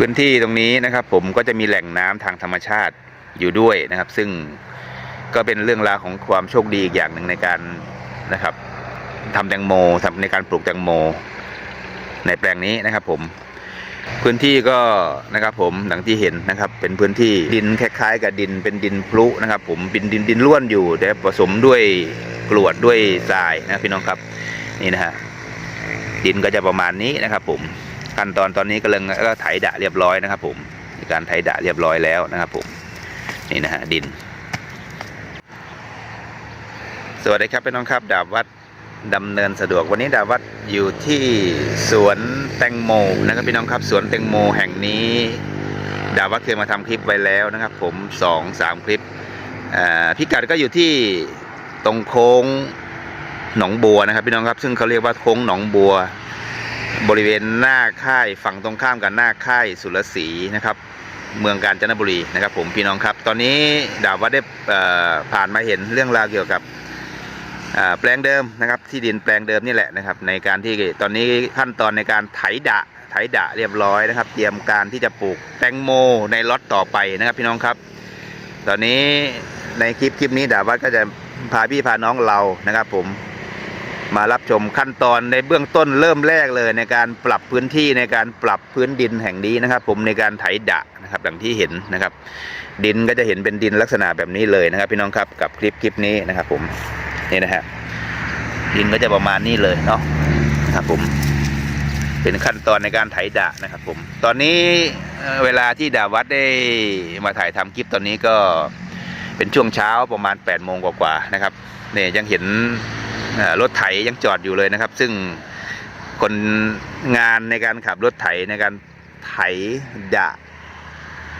พื้นที่ตรงนี้นะครับ ผมก็จะมีแหล่งน้ำทางธรรมชาติอยู่ด้วยนะครับ ซึ่งก็เป็นเรื่องราวของความโชคดีอีกอย่างหนึ่งในการนะครับทำแตงโมทำในการปลูกแตงโม ในแปลงนี้นะครับ ผม พื้นที่ก็นะครับ ผมดังที่เห็นนะครับ เป็นพื้นที่ดินคล้ายๆ กับดินเป็นดินพลุนะครับ ผมเป็นดินดินล้วนอยู่แต่ผสมด้วยกรวดด้วยทรายนะพี่น้องครับ นี่นะฮะดินก็จะประมาณนี้นะครับ ผม ขั้นตอนตอนนี้กำลังก็ไถดะเรียบร้อยนะครับ ผมการไถดะเรียบร้อยแล้วนะครับ ผมนี่นะฮะดิน สวัสดีครับพี่น้องครับ ดาบวัดดำเนินสะดวกวันนี้ดาวัดอยู่ที่สวนแตงโมนะครับพี่น้องครับสวนแตงโมแห่งนี้ ดาวัดเคยมาทำคลิปไว้แล้วนะครับ ผมสองสามคลิปพิกัดก็อยู่ที่ตรงโค้งหนองบัวนะครับพี่น้องครับ ซึ่งเขาเรียกว่าโค้งหนองบัว บริเวณหน้าค่ายฝั่งตรงข้ามกับหน้าค่ายสุรศรีนะครับ เมืองกาญจนบุรีนะครับ ผมพี่น้องครับ ตอนนี้ดาบวัดได้ผ่านมาเห็นเรื่องราวเกี่ยวกับแปลงเดิมนะครับ ที่ดินแปลงเดิมนี่แหละนะครับ ในการที่ตอนนี้ขั้นตอนในการไถดะไถดะเรียบร้อยนะครับ เตรียมการที่จะปลูกแตงโมในล็อตต่อไปนะครับ พี่น้องครับ ตอนนี้ในคลิปคลิปนี้ดาวัดก็จะพาพี่พาน้องเรานะครับ ผม มารับชมขั้นตอนในเบื้องต้นเริ่มแรกเลยในการปรับพื้นที่ในการปรับพื้นดินแห่งนี้นะครับ ผมในการไถดะนะครับดังที่เห็นนะครับ ดินก็จะเห็นเป็นดินลักษณะแบบนี้เลยนะครับ พี่น้องครับกับคลิปคลิปนี้นะครับ ผมนี่นะฮะดินก็จะประมาณนี้เลยเนาะนะครับผมเป็นขั้นตอนในการไถดะนะครับ ผม ตอนนี้เวลาที่ดาวัดได้มาถ่ายทำคลิปตอนนี้ก็เป็นช่วงเช้าประมาณ8ปดโมงกว่าๆนะครับเนี่ยยังเห็น รถไถยังจอดอยู่เลยนะครับ ซึ่งคนงานในการขับรถไถในการไถดะ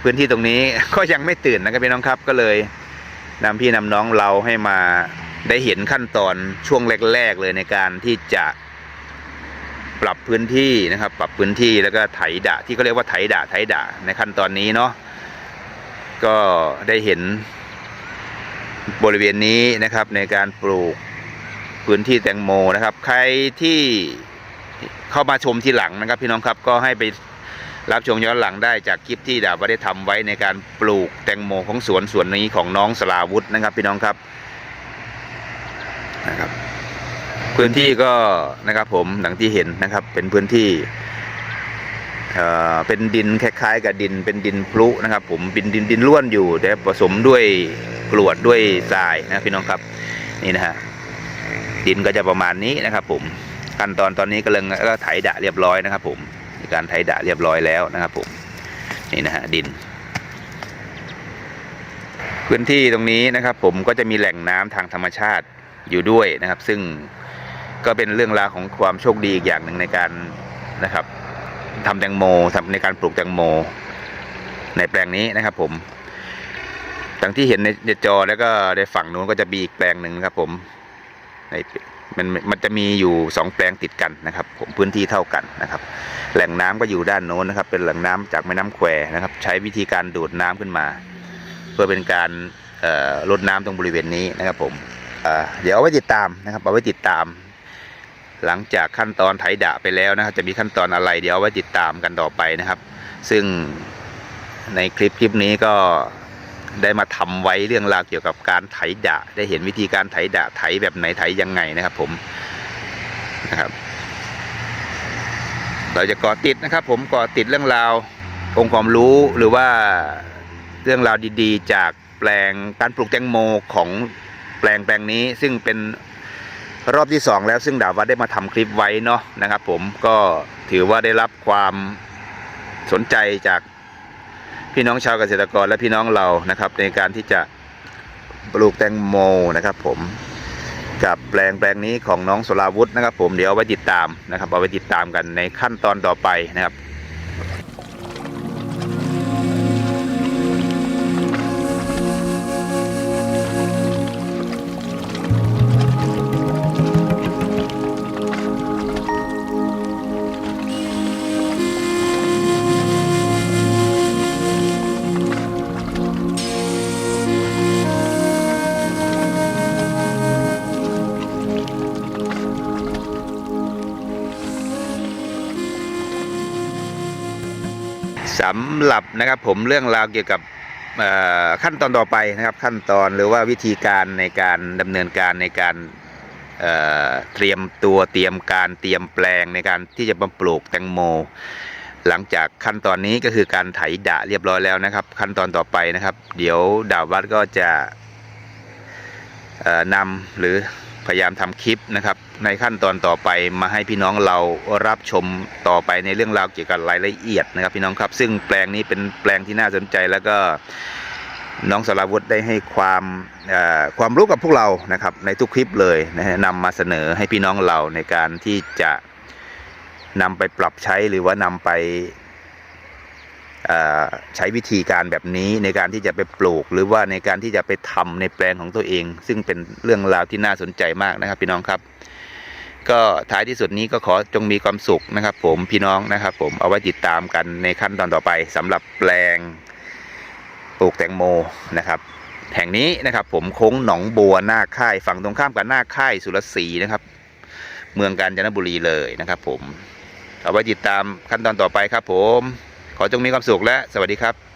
พื้นที่ตรงนี้ก็ยังไม่ตื่นนะครับพี่น้องครับก็เลยนำพี่นำน้องเราให้มาได้เห็นขั้นตอนช่วงแรก ๆ เลยในการที่จะปรับพื้นที่นะครับ ปรับพื้นที่แล้วก็ไถดะที่เขาเรียกว่าไถดะไถดะในขั้นตอนนี้เนาะก็ได้เห็นบริเวณนี้นะครับในการปลูก พื้นที่แตงโมนะครับ ใครที่เข้ามาชมทีหลังนะครับ พี่น้องครับก็ให้ไปรับชมย้อนหลังได้จากคลิปที่ดาบได้ทำไว้ในการปลูกแตงโมของสวนสวนนี้ของน้องสลาวุธนะครับ พี่น้องครับนะครับ พื้นที่ก็นะครับ ผมดังที่เห็นนะครับ เป็นพื้นที่เอ่อเป็นดินคล้ายๆ กับดินเป็นดินพลุนะครับ ผมเป็นดินดินล้วนอยู่แต่ผสมด้วยกรวดด้วยทรายนะพี่น้องครับนี่นะฮะ ดินก็จะประมาณนี้นะครับ ผมขั้นตอนตอนนี้กำลังก็ไถดะเรียบร้อยนะครับ ผมมีการไถดะเรียบร้อยแล้วนะครับ ผมนี่นะฮะดิน พื้นที่ตรงนี้นะครับ ผมก็จะมีแหล่งน้ำทางธรรมชาติอยู่ด้วยนะครับ ซึ่งก็เป็นเรื่องราวของความโชคดีอีกอย่างหนึ่งในการนะครับทำแตงโมทำในการปลูกแตงโม ในแปลงนี้นะครับ ผมดังที่เห็นในจอแล้วก็ในฝั่งนู้นก็จะมีอีกแปลงหนึ่งครับ ผม ในมันมันจะมีอยู่สองแปลงติดกันนะครับ ผมพื้นที่เท่ากันนะครับ แหล่งน้ำก็อยู่ด้านโน้นนะครับ เป็นแหล่งน้ำจากแม่น้ำแควนะครับ ใช้วิธีการดูดน้ำขึ้นมา เพื่อเป็นการลดน้ำตรงบริเวณนี้นะครับ ผมเเดี๋ยวเอาไว้ติดตามนะครับเอาไว้ติดตาม หลังจากขั้นตอนไถดะไปแล้วนะครับ จะมีขั้นตอนอะไร เดี๋ยวเอาไว้ติดตามกันต่อไปนะครับ ซึ่งในคลิปคลิปนี้ก็ ได้มาทำไว้เรื่องราวเกี่ยวกับการไถดะ ได้เห็นวิธีการไถดะไถแบบไหนไถยังไงนะครับ ผมนะครับ เราจะกาะติดนะครับ ผมกาะติดเรื่องราวองค์ความรู้หรือว่าเรื่องราวดีๆ จากแปลงการปลูกแตงโมของแปลงแปลงนี้ ซึ่งเป็นรอบที่สองแล้วซึ่งดาวัดได้มาทำคลิปไว้เนาะนะครับ ผมก็ถือว่าได้รับความสนใจจาก พี่น้องชาวเกษตรกรและพี่น้องเรานะครับ ในการที่จะปลูกแตงโมนะครับ ผมกับแปลงแปลงนี้ของน้องสลาวุธนะครับ ผมเดี๋ยวเอาไว้ติดตามนะครับเอาไว้ติดตามกันในขั้นตอนต่อไปนะครับ สำหรับนะครับผมเรื่องราวเกี่ยวกับขั้นตอนต่อไปนะครับขั้นตอนหรือว่าวิธีการในการดำเนินการในการเเตรียมตัวเตรียมการเตรียมแปลงในการที่จะมาปลูกแตงโม หลังจากขั้นตอนนี้ก็คือการไถดะเรียบร้อยแล้วนะครับ ขั้นตอนต่อไปนะครับ เดี๋ยวดาววัดก็จะนำหรือ พยายามทำคลิปนะครับ ในขั้นตอนต่อไปมาให้พี่น้องเรารับชมต่อไปในเรื่องราวเกี่ยวกับรายละเอียดนะครับ พี่น้องครับ ซึ่งแปลงนี้เป็นแปลงที่น่าสนใจแล้วก็น้องสราวุธได้ให้ความความรู้กับพวกเรานะครับ ในทุกคลิปเลยนะฮะนำมาเสนอให้พี่น้องเราในการที่จะนำไปปรับใช้หรือว่านำไป ใช้วิธีการแบบนี้ในการที่จะไปปลูก หรือว่าในการที่จะไปทำในแปลงของตัวเอง ซึ่งเป็นเรื่องราวที่น่าสนใจมากนะครับพี่น้องครับ ก็ท้ายที่สุดนี้ก็ขอจงมีความสุขนะครับ ผมพี่น้องนะครับ ผมเอาไว้ติดตามกันในขั้นตอนต่อไปสำหรับแปลงปลูกแตงโมนะครับแห่งนี้นะครับผมโค้งหนองบัวหน้าค่ายฝั่งตรงข้ามกับหน้าค่ายสุรศรีนะครับ เมืองกาญจนบุรีเลยนะครับ ผมเอาไว้ติดตามขั้นตอนต่อไปครับผม ขอจงมีความสุขและสวัสดีครับ